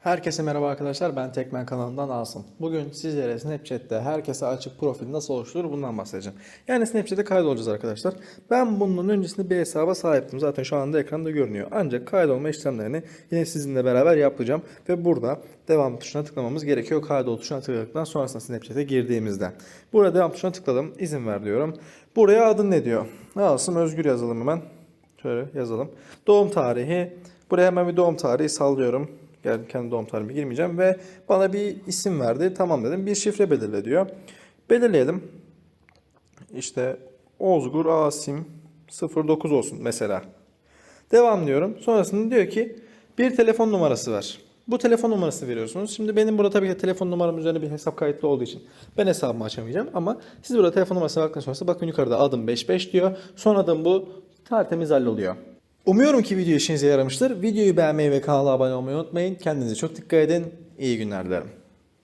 Herkese merhaba arkadaşlar. Ben Tekmen kanalından Asım. Bugün sizlere Snapchat'te herkese açık profil nasıl oluşturulur bundan bahsedeceğim. Yani Snapchat'e kaydolacağız arkadaşlar. Ben bunun öncesinde bir hesaba sahiptim. Zaten şu anda ekranda görünüyor. Ancak kaydolma işlemlerini yine sizinle beraber yapacağım. Ve burada devam tuşuna tıklamamız gerekiyor. Kaydol tuşuna tıkladıktan sonrasında Snapchat'e girdiğimizde. Burada devam tuşuna tıkladım. İzin ver diyorum. Buraya adın ne diyor? Asım Özgür yazalım hemen. Şöyle yazalım. Doğum tarihi. Buraya hemen bir doğum tarihi sallıyorum. Gel kendi doğum tarihime girmeyeceğim ve bana bir isim verdi. Tamam dedim. Bir şifre belirle diyor. Belirleyelim. İşte Ozgur Asim 09 olsun mesela. Devam diyorum. Sonrasında diyor ki bir telefon numarası ver. Bu telefon numarasını veriyorsunuz. Şimdi benim burada tabii ki telefon numaram üzerine bir hesap kayıtlı olduğu için ben hesabımı açamayacağım ama siz burada telefon numarasına baktıktan sonrası bakın yukarıda adım 55 diyor. Son adım bu. Tertemiz halloluyor. Umuyorum ki video işinize yaramıştır. Videoyu beğenmeyi ve kanala abone olmayı unutmayın. Kendinize çok dikkat edin. İyi günler dilerim.